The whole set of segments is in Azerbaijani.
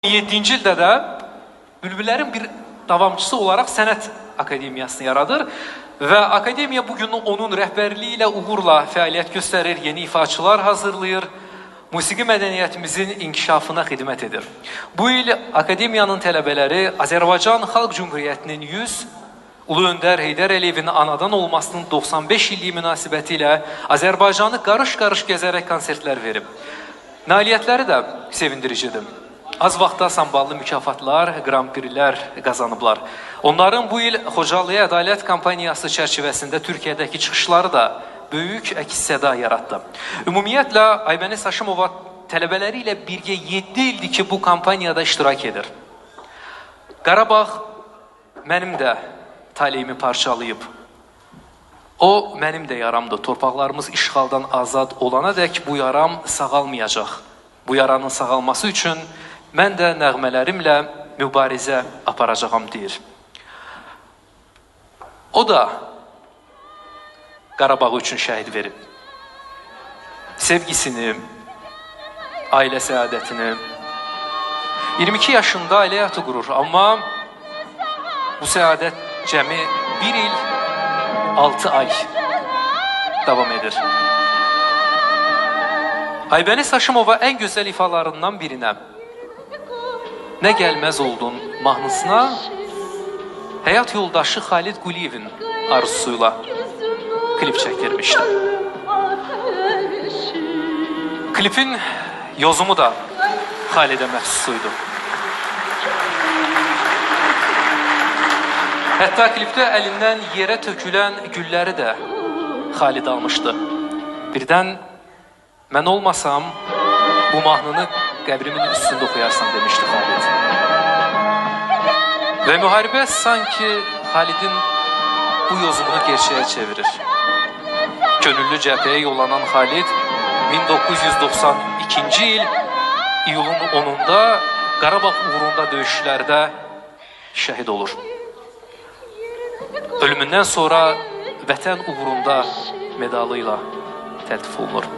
2007-ci ildə də Bülbüllərin bir davamçısı olaraq Sənət Akademiyasını yaradır və akademiya bu gün onun rəhbərliyi ilə uğurla fəaliyyət göstərir, yeni ifaçılar hazırlayır, musiqi mədəniyyətimizin inkişafına xidmət edir. Bu il akademiyanın tələbələri Azərbaycan Xalq Cümhuriyyətinin 100 Ulu Öndər Heydər Əliyevin anadan olmasının 95 illiyi münasibəti ilə Azərbaycanı qarış-qarış gəzərək konsertlər verib. Nailiyyətləri də sevindiricidir. Az vaxtda samballı mükafatlar, qrampirlər qazanıblar. Onların bu il Xocalıya Ədalət kampaniyası çərçivəsində Türkiyədəki çıxışları da böyük əks-səda yaratdı. Ümumiyyətlə Aybəniz Haşimova tələbələri ilə birgə 7 ildir ki, bu kampaniyada iştirak edir. Qarabağ mənim də taleyimi parçalayıb. O mənim də yaramdır. Torpaqlarımız işğaldan azad olana dək bu yaram sağalmayacaq. Bu yaranın sağalması üçün mən də nəğmələrimlə mübarizə aparacağam deyir. O da Qarabağ üçün şəhid verib. Sevgisini, ailə səadətini 22 yaşında ailə həyatı qurur, amma bu səadət cəmi 1 il 6 ay davam edir. Aybəniz Haşimova ən gözəl ifalarından birinə Nə gəlməz oldun mahnısına həyat yoldaşı Xalid Quliyevin arzusuyla klip çəkdirmişdi. Klipin yozumu da Xalidə məxsusuydu. Hətta klipdə əlindən yerə tökülən gülləri də Xalid almışdı. Birdən mən olmasam bu mahnını qəbrimin üstündə oxuyarsan demişdi Xalid. Və müharibə sanki Xalidin bu yozumunu gerçəyə çevirir. Könüllü cəbhəyə yollanan Xalid 1992-ci il iyulun 10-da Qarabağ uğrunda döyüşlərdə şəhid olur. Ölümündən sonra vətən uğrunda medalı ilə təltif olunur.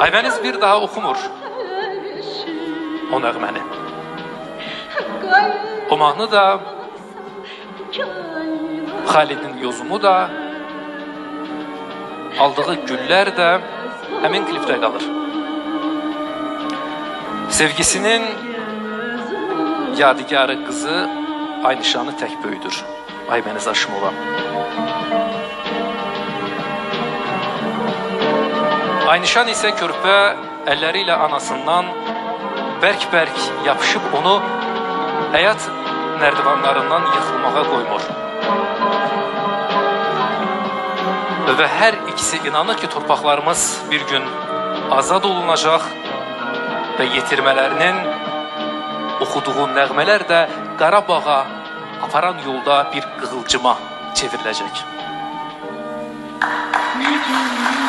Aybəniz bir daha oxumur o nəğməni. O mahnı da, Xalidin yozumu da, aldığı güllər də həmin klipdə qalır. Sevgisinin yadigarı qızı Aynişanı tək böyüdür. Aybəniz Aşımova. Aynışan ise körpe elleriyle anasından berk berk yapışıp onu hayat merdivanlarından yıkılmağa koymur. Ve her ikisi inanır ki torpaqlarımız bir gün azad olunacaq və yetirmələrinin oxuduğu nəğmələr də Qarabağa aparan yolda bir qığılcıma çevriləcək. Thank you.